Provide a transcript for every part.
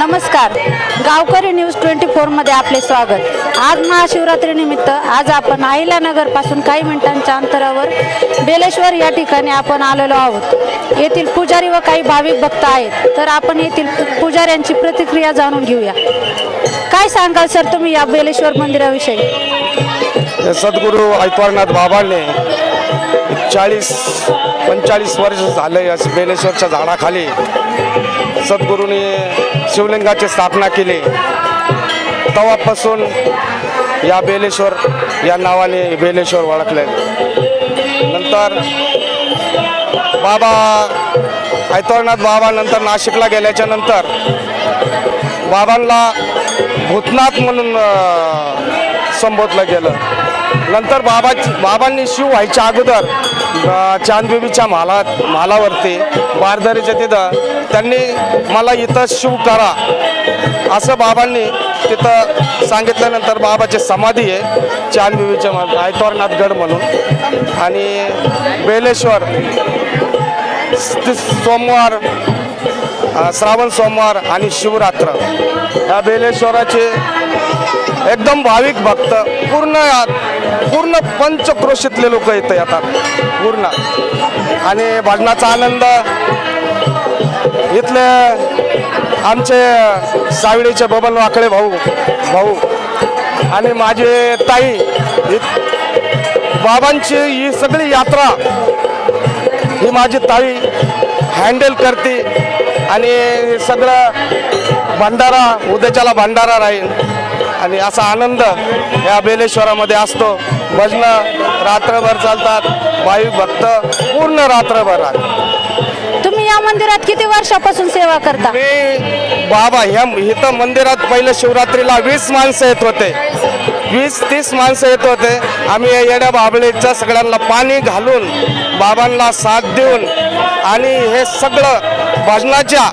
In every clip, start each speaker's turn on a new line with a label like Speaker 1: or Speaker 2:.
Speaker 1: नमस्कार. गावकरी news twenty फोरमध्ये आपले स्वागत. आज महाशिवरात्रीनिमित्त आज आपण अहिल्यानगरपासून काही मिनिटांच्या अंतरावर बेलेश्वर या ठिकाणी आपण आलेलो आहोत. येथील पुजारी व काही भाविक भक्त आहेत. तर आपण येथील पुजाऱ्यांची प्रतिक्रिया जाणून घेऊया. काय सांगाल सर तुम्ही या बेलेश्वर मंदिराविषयी?
Speaker 2: सद्गुरू ऐतवारनाथ बाबांनी चाळीस पंचाळीस वर्ष झालं या बेलेश्वरच्या झाडाखाली. सद्गुरूंनी शिवलिंगाची स्थापना केली. तेव्हापासून या बेलेश्वर या नावाने बेलेश्वर ओळखले नंतर बाबा ऐतवारनाथ बाबा नंतर नाशिकला गेल्याच्यानंतर बाबांना भूतनाथ म्हणून संबोधलं गेलं. नंतर बाबा बाबांनी शिव व्हायच्या अगोदर चांदबिबीच्या माला मालावरती बारदरीच्या तिथं त्यांनी मला इथं शिव करा असं बाबांनी तिथं सांगितल्यानंतर बाबाची समाधी आहे चांदबिबीच्या मा आयतवारनाथ गड म्हणून. आणि बेलेश्वर सोमवार श्रावण सोमवार आणि शिवरात्र. या बेलेश्वराचे एकदम भाविक भक्त. पूर्ण पूर्ण पंचक्रोशीतले लोक इथं येतात. पूर्ण. आणि भजनाचा आनंद इथले आमचे सावळीचे बबन वाकळे भाऊ भाऊ आणि माझे ताई बाबांची ही सगळी यात्रा ही माझी ताई हँडल करते. आणि सगळं भंडारा उद्याच्याला भंडारा राहील. आणि असा आनंद या बेलेश्वरामध्ये असतो. भजनं रात्रभर चालतात. भाविक भक्त पूर्ण रात्रभर राहतात.
Speaker 1: तुम्ही या मंदिरात किती वर्षापासून सेवा करता?
Speaker 2: मी बाबा ह्या इथं मंदिरात पहिलं शिवरात्रीला वीस माणसं येत होते. वीस तीस माणसं येत होते. आम्ही या येड्या बाबळीच्या सगळ्यांना पाणी घालून बाबांना साथ देऊन आणि हे सगळं भजनाच्या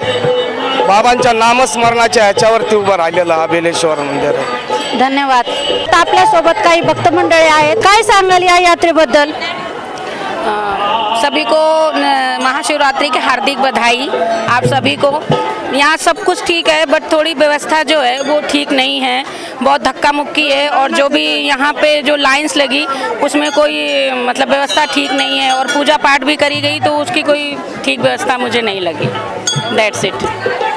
Speaker 2: बाबांच्या नामस्मरणाच्या ह्याच्यावरती उभं राहिलेलं हा बेलेश्वर मंदिर आहे.
Speaker 1: धन्यवाद. आता आपल्यासोबत काही भक्त मंडळी आहेत. काय सांगाल या यात्रेबद्दल?
Speaker 3: सभी को न, महाशिवरात्रि की हार्दिक बधाई आप सभी को यहाँ सब कुछ ठीक है बट थोड़ी व्यवस्था जो है वो ठीक नहीं है. बहुत धक्का मुक्की है और जो भी यहाँ पे जो लाइंस लगी उसमें कोई मतलब व्यवस्था ठीक नहीं है और पूजा पाठ भी करी गई तो उसकी कोई ठीक व्यवस्था मुझे नहीं लगी। दैट्स इट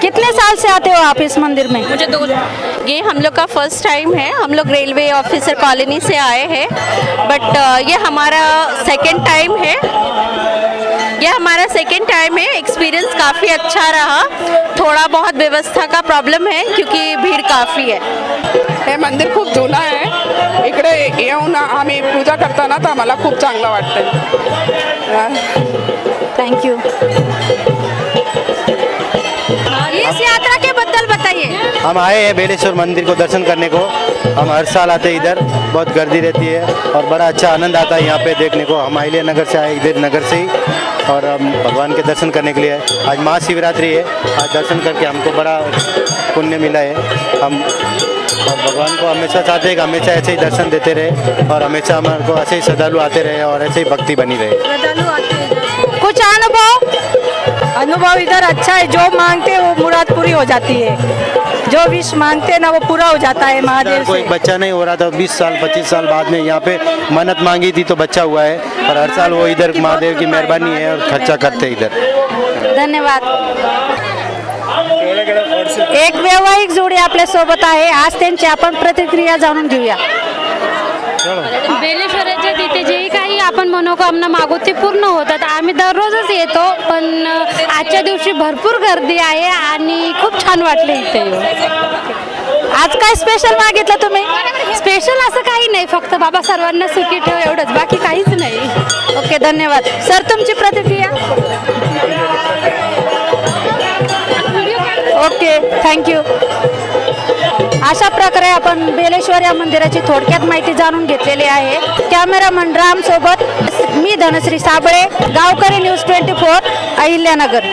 Speaker 1: कितने साल से आते हो आप इस मंदिर में?
Speaker 3: मुझे दो
Speaker 4: ये हम लोग का फ़र्स्ट टाइम है। हम लोग रेलवे ऑफिसर कॉलोनी से आए हैं। बट ये हमारा सेकेंड टाइम है। ये हमारा सेकेंड टाइम है। एक्सपीरियंस काफ़ी अच्छा रहा। थोड़ा बहुत व्यवस्था का प्रॉब्लम है क्योंकि भीड़ काफ़ी है।
Speaker 5: हे मंदिर खूप जुनं आहे. इकडे येऊन आम्ही पूजा करताना तर आम्हाला खूप चांगलं वाटतं
Speaker 1: थैंक
Speaker 6: हम आए हैं बेलेश्वर मंदिर को दर्शन करने को। हम हर साल आते हैं इधर, बहुत गर्दी रहती है और बड़ा अच्छा आनंद आता है यहाँ पे देखने को। हम अहिल्या नगर से आए, इधर नगर से ही। और हम भगवान के दर्शन करने के लिए आज महाशिवरात्रि है, आज दर्शन करके हमको बड़ा पुण्य मिला है। हम और भगवान को हमेशा चाहते हैं कि हमेशा ऐसे ही दर्शन देते रहे और हमेशा हमारे को ऐसे ही श्रद्धालु आते रहे और ऐसे ही भक्ति बनी रहे।
Speaker 1: कुछ अनुभव? अनुभव इधर अच्छा है, जो मांगते हैं वो मुराद पूरी हो जाती है। जो विश मांगते हैं ना वो पूरा हो जाता है महादेव
Speaker 6: को
Speaker 1: से।
Speaker 6: एक बच्चा नहीं हो रहा था 20 साल 25 साल बाद में यहाँ पे मन्नत मांगी थी तो बच्चा हुआ है और हर साल वो इधर महादेव की मेहरबानी है और खर्चा करते इधर।
Speaker 1: धन्यवाद। एक वैवाहिक जोडी आपल्यासोबत आहे. आज त्यांची आपण प्रतिक्रिया जाणून घेऊया.
Speaker 7: बेलेश्वराच्या तिथे जे मनोकामना मागू ते पूर्ण होतात. आम्ही दररोजच येतो पण आजच्या दिवशी भरपूर गर्दी आहे आणि खूप छान वाटले इथे.
Speaker 1: आज काय स्पेशल मागितलं तुम्ही?
Speaker 7: स्पेशल असं काही नाही फक्त बाबा सर्वांना सुखी ठेव एवढंच. बाकी काहीच नाही.
Speaker 1: ओके धन्यवाद. सर तुमची प्रतिक्रिया? ओके थँक्यू अशा प्रकारे आपण बेलेश्वर या मंदिराची थोडक्यात माहिती जाणून घेतलेली आहे. कॅमेरामन राम सोबत मी धनश्री साबळे गावकरी न्यूज ट्वेंटी फोर अहिल्यानगर.